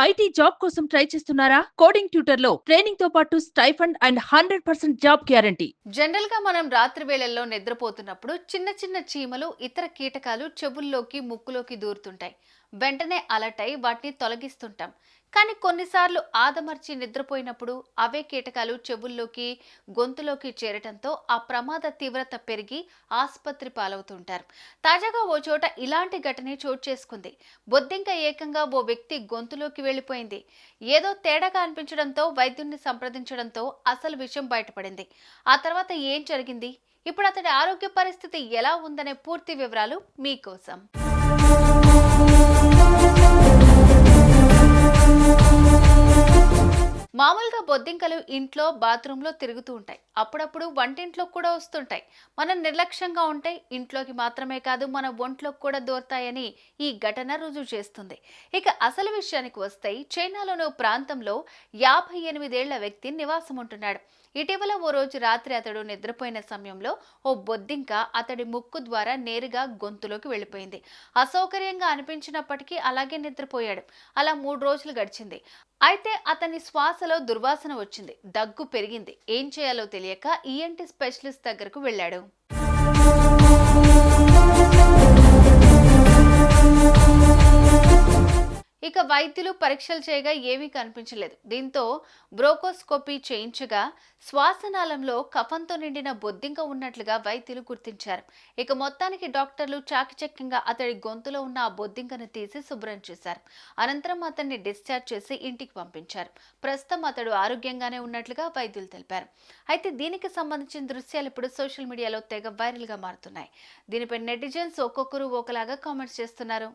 IT job కోసం try చేస్తున్నారా? Coding ట్యూటర్లో ట్రైనింగ్తో పాటు stipend and hundred percent job guarantee. జనరల్గా మనం రాత్రి వేళల్లో నిద్రపోతున్నప్పుడు చిన్న చిన్న చీమలు ఇతర కీటకాలు చెవుల్లోకి ముక్కులోకి దూరుతుంటాయి. వెంటనే అలర్ట్ అయి వాటిని తొలగిస్తుంటాం. కానీ కొన్నిసార్లు ఆదమర్చి నిద్రపోయినప్పుడు అవే కీటకాలు చెవుల్లోకి గొంతులోకి చేరటంతో ఆ ప్రమాద తీవ్రత పెరిగి ఆసుపత్రి పాలవుతుంటారు. తాజాగా ఓ చోట ఇలాంటి ఘటనే చోటు చేసుకుంది. బొద్దింక ఏకంగా ఓ వ్యక్తి గొంతులోకి వెళ్ళిపోయింది. ఏదో తేడాగా అనిపించడంతో వైద్యుణ్ణి సంప్రదించడంతో అసలు విషయం బయటపడింది. ఆ తర్వాత ఏం జరిగింది? ఇప్పుడు అతడి ఆరోగ్య పరిస్థితి ఎలా ఉందనే పూర్తి వివరాలు మీకోసం. మామూలుగా బొద్దింకలు ఇంట్లో బాత్రూంలో తిరుగుతూ ఉంటాయి. అప్పుడప్పుడు వంటింట్లో కూడా వస్తుంటాయి. మనం నిర్లక్ష్యంగా ఉంటే ఇంట్లోకి మాత్రమే కాదు మన ఒంట్లోకి కూడా దోరుతాయని ఈ ఘటన రుజువు చేస్తుంది. ఇక అసలు విషయానికి వస్తే చైనాలోని ప్రాంతంలో యాభై ఎనిమిదేళ్ళ వ్యక్తి నివాసం ఉంటున్నాడు ఇటీవల ఓ రోజు రాత్రి అతడు నిద్రపోయిన సమయంలో ఓ బొద్దింక అతడి ముక్కు ద్వారా నేరుగా గొంతులోకి వెళ్ళిపోయింది. అసౌకర్యంగా అనిపించినప్పటికీ అలాగే నిద్రపోయాడు. అలా మూడు రోజులు గడిచింది. అయితే అతని శ్వాసలో దుర్వాసన వచ్చింది. దగ్గు పెరిగింది. ఏం చేయాలో తెలియక ఈఎన్టీ స్పెషలిస్ట్ దగ్గరకు వెళ్ళాడు. వైద్యులు పరీక్షలు చేయగా ఏమీ కనిపించలేదు. దీంతో బ్రోకోస్కోపీ చేయించగా శ్వాసనాళంలో కఫంతో నిండిన బొద్దింక ఉన్నట్లుగా వైద్యులు గుర్తించారు. ఇక మొత్తానికి డాక్టర్లు చాకచక్యంగా అతడి గొంతులో ఉన్న ఆ బొద్దింకను తీసి శుభ్రం చేశారు. అనంతరం అతన్ని డిశ్చార్జ్ చేసి ఇంటికి పంపించారు. ప్రస్తుతం అతడు ఆరోగ్యంగానే ఉన్నట్లుగా వైద్యులు తెలిపారు. అయితే దీనికి సంబంధించిన దృశ్యాలు ఇప్పుడు సోషల్ మీడియాలో తెగ వైరల్గా మారుతున్నాయి. దీనిపై నెటిజన్స్ ఒక్కొక్కరు ఒకలాగా కామెంట్స్ చేస్తున్నారు.